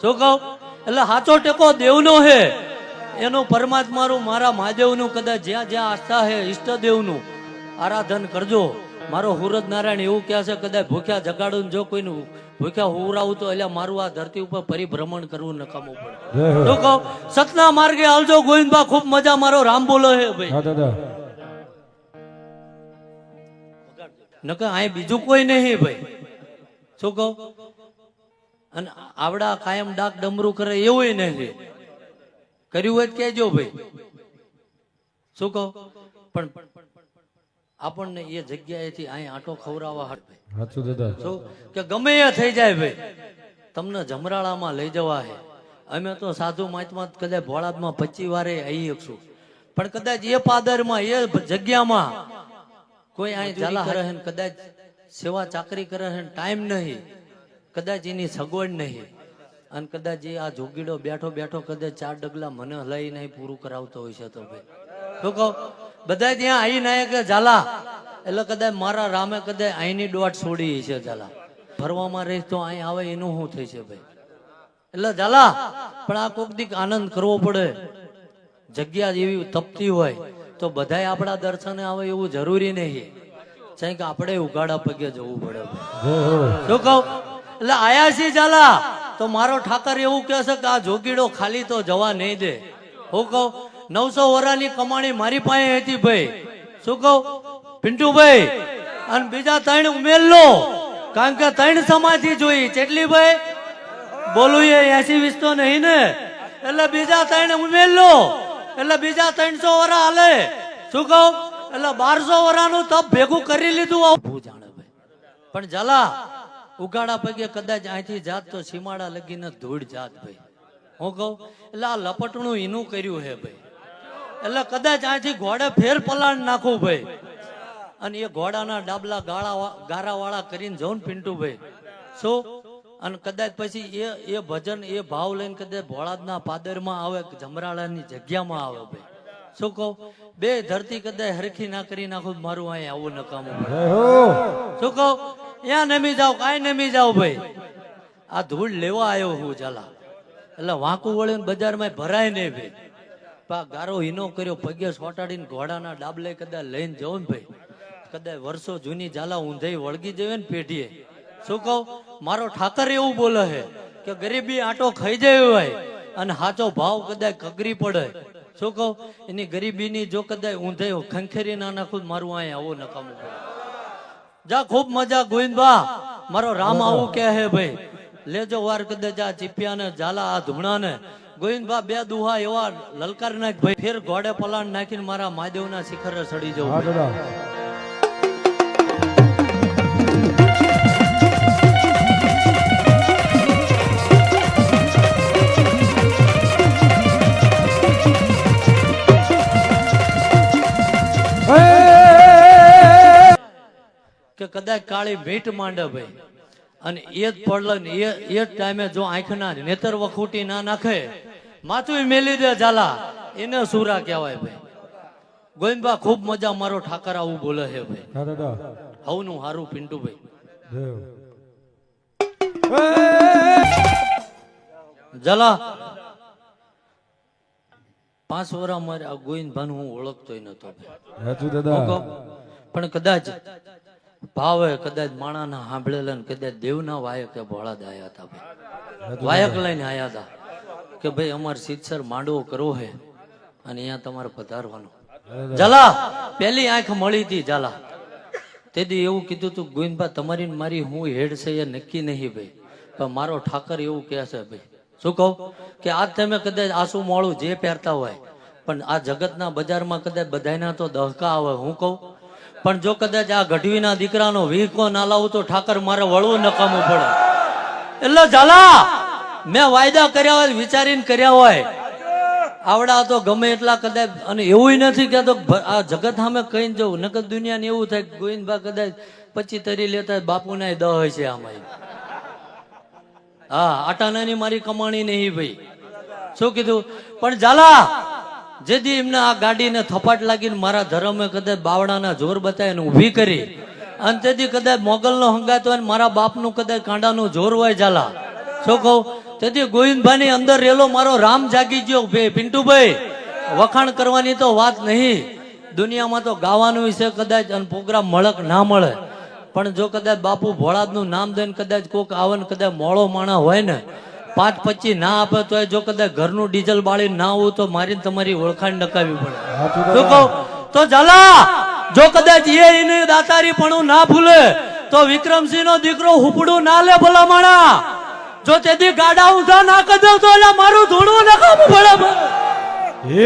શું કહું? એટલે સાચો ટેકો દેવનો હે. એનું પરમાત્માનું મારા મહાદેવનું કદાચ જ્યાં જ્યાં આસ્થા હે ઈષ્ટદેવનું આરાધન કરજો. મારો હુરત નારાયણ એવું કહે છે કદાચ ભૂખ્યા જગાડું જો કોઈનું ભૂખ્યા હુરાવું તો એટલે મારું આ ધરતી ઉપર પરિભ્રમણ કરવું નકામું પડે. શું કહું? સતના માર્ગે આવજો ગોવિંદભા ખૂબ મજા મારો. રામ બોલો હે ભાઈ. નકર અહીં બીજું કોઈ નહીં ભાઈ. શું કહું? અને આવડા કાયમ ડાક ડમરું કરે એવું નથી. કર્યું હોય કેજો ભાઈ. શું કહો? પણ આપણને એ જગ્યાએથી અહીં આટો ખવડાવવા હાટ ભાઈ. દાદા. શું? કે ગમે એ થઈ જાય ભાઈ. તમને જમરાળામાં લઈ જવા હે. અમે તો સાધુ મહાત્મા કદાચ ભોળાદમાં પચી વારે આવી છું. પણ કદાચ એ પાદરમાં એ જગ્યામાં કોઈ અહીં ઝાલા ને કદાચ સેવા ચાકરી કરે ટાઈમ નહીં. કદાચ એની સગવડ નહીં. અને કદાચ એ આ જોગીડો બેઠો બેઠો કદાચ ચાર ડગલા મને હલાઈ નહીં પૂરું કરાવતો હોય છે તો ભાઈ. શું કહું? બધા ત્યાં આઈ નાય કે ઝાલા એટલે કદાચ મારા રામે કદાચ અહીંની દોટ છોડી છે ઝાલા. ફરવામાં રહીશ તો અહીં આવે એનું શું થઈ છે ભાઈ? એટલે ઝાલા પણ આ કોક દીક આનંદ કરવો પડે. જગ્યા એવી તપતી હોય તો બધાય આપણા દર્શને આવે એવું જરૂરી નહીં. છે કે આપણે ઉગાડા પગે જવું પડે શું કહું? એટલે આયા છે ઝાલા. તો મારો ઠાકર એવું કહે છે કે આ જોગીડો ખાલી તો જવા નહીં દે. હું કહું નવસો વરાની કમાણી મારી પાસે હતી ભાઈ. શું કહું? પિન્ટુભાઈ અને બીજા ત્રણ ઉમેર લો. કારણ કે ત્રણ સમાધિ જોઈ. ચેટલી ભાઈ? બોલું એ એસી વીસ તો નહીં ને. એટલે બીજા ત્રણ ઉમેર લો. એટલે બીજા ત્રણસો વરા હાલે. શું કહું? એટલે બારસો વરાનું તપ ભેગું કરી લીધું. આવું. જાણે ભાઈ. પણ ઝાલા ઉગાડા પગે કદાચ અહીંથી જાત તો સીમાડા લગીને ધૂળ જાત ભાઈ. હું કહું એટલે આ લપટણું એનું કર્યું હે ભાઈ. એટલે કદાચ અહીંથી ઘોડે ફેર પલાણ નાખું ભાઈ. અને એ ઘોડાના ડાબલા ગાળા ગારા વાળા કરીને જઉં ને પિન્ટુભાઈ શું? અને કદાચ પછી એ એ ભજન એ ભાવ લઈને કદાચ ભોળાદના પાદરમાં આવે જમરાળાની જગ્યામાં આવે ભાઈ. શું કહું? બે ધરતી કદાચ હરખી ના કરી નાખું મારું અહીંયા આવું નકામું. શું કહું? ત્યાં નમી જાવ કાંઈ નમી જાઓ ભાઈ. આ ધૂળ લેવા આવ્યો હું ચાલા એટલે વાંકું વળીને બજારમાં ભરાય નહીં ભાઈ. પા ગારો હીનો કર્યો પગે સોટાડીને ઘોડાના ડાબલે કદાચ લઈને જવું ને ભાઈ. કદાચ વર્ષો જૂની ઝાલા ઊંધાઈ વળગી જવે ને પેઢીએ. શું કહું? મારો ઠાકર એવું બોલે છે કે ગરીબી આટો ખાઈ જાય હોય અને સાચો ભાવ કદાચ કગરી પડે. શું કહું? એની ગરીબીની જો કદાચ ઊંધાઈ ખંખેરી ના નાખું મારું અહીંયા આવું નકામું પડે. જા, ખૂબ મજા, ગોવિંદભા. મારો રામ આવું કે હે ભાઈ. લેજો વાર કદાચ આ ચીપિયા ને ઝાલા, આ ધૂણા ને ગોવિંદબા બે દુહા એવા લલકાર નાખ ભાઈ. ફેર ઘોડે પલાણ નાખીને મારા મહાદેવના શિખરે ચડી જવું. કે કદાચ કાળી ભેટ માંડે ભાઈ. અને એ જ પડલ એ એ જ ટાઈમે જો આંખના નેતર વખૂટી ના નાખે માથું મેલી દે ઝાલા. એને સુરા કહેવાય ભાઈ. ગોવિંદબા ખૂબ મજા મારો ઠાકર આવું બોલે છે ભાઈ. હવનું હારું પિન્ટુ ભાઈ. ઝાલા. જલા પાંચ વર્ષ મારે આ ગોવિંદભાન હું ઓળખતોય નતો પણ કદાચ ભાવે કદાચ માણાના સાંભળેલા ને કદાચ દેવના વાયકે ભોળા દાયા હતા ભાઈ. વાયક લઈને આયા હતા કે ભાઈ અમારે સીતસર માંડવો કરવો હે અને અહીંયા તમારે પધારવાનું. જલા પેલી આંખ મળી હતી જલા તેથી એવું કીધું તું ગોવિંદભા તમારી ને મારી હું હેડ છે એ નક્કી નહીં ભાઈ. પણ મારો ઠાકર એવું કહે છે ભાઈ. શું કહું? કે આજ તમે કદાચ આસુ મોળું જે પહેરતા હોય પણ આ જગતના બજારમાં કદાચ બધાના તો દહકા આવે હું કહું? પણ જો કદાચ આ ગઢવીના દીકરાનો વીકો ના લાવું તો ઠાકર મારે વળવું નકામું પડે. એટલે ઝાલા, મેં વાયદા કર્યા હોય વિચારીને કર્યા હોય. આવડા તો ગમે એટલા કદાચ, અને એવું નથી કે આ જગત સામે કહીને જવું નકર દુનિયાને એવું થાય ગોવિંદભા કદાચ પચી તરી લેતા બાપુના દહ હોય છે આમાં હા, આટાનાની મારી કમાણી નહીં ભાઈ. શું કીધું? પણ ઝાલા જેથી એમને આ ગાડીને થપાટ લાગીને મારા ધર્મે કદાચ બાવડાના જોર બતાવીને ઊભી કરી. અને તેથી કદાચ મોગલનો હંગાત હોય મારા બાપનું કદાચ કાંડાનું જોર હોય ઝાલા. શું કહું? તેથી ગોવિંદભાઈ અંદર રેલો, મારો રામ જાગી ગયો. બે પિન્ટુભાઈ, વખાણ કરવાની તો વાત નહીં. દુનિયામાં તો ગાવાનું છે કદાચ અને પ્રોગ્રામ મળક ના મળે. પણ જો કદાચ બાપુ ભોળાદનું નામ દઈને કદાચ કોક આવે ને કદાચ મોળો માણા હોય ને પાંચ પચીસ ના આપે તો જો કદાચ ઘરનું ડીઝલ બાળી ના આવું તો મારી તમારી ઓળખાણ નકાવી પડે. તો જલા જો કદાચ એ એને દાતારી પણ ના ભૂલે તો વિક્રમસિંહ નો દીકરો હુપડું ના લે ભલા માણા જો તેથી ગાડા ઊંધા ના કદો તો એટલે મારું ધૂણું નકામું પડે. એ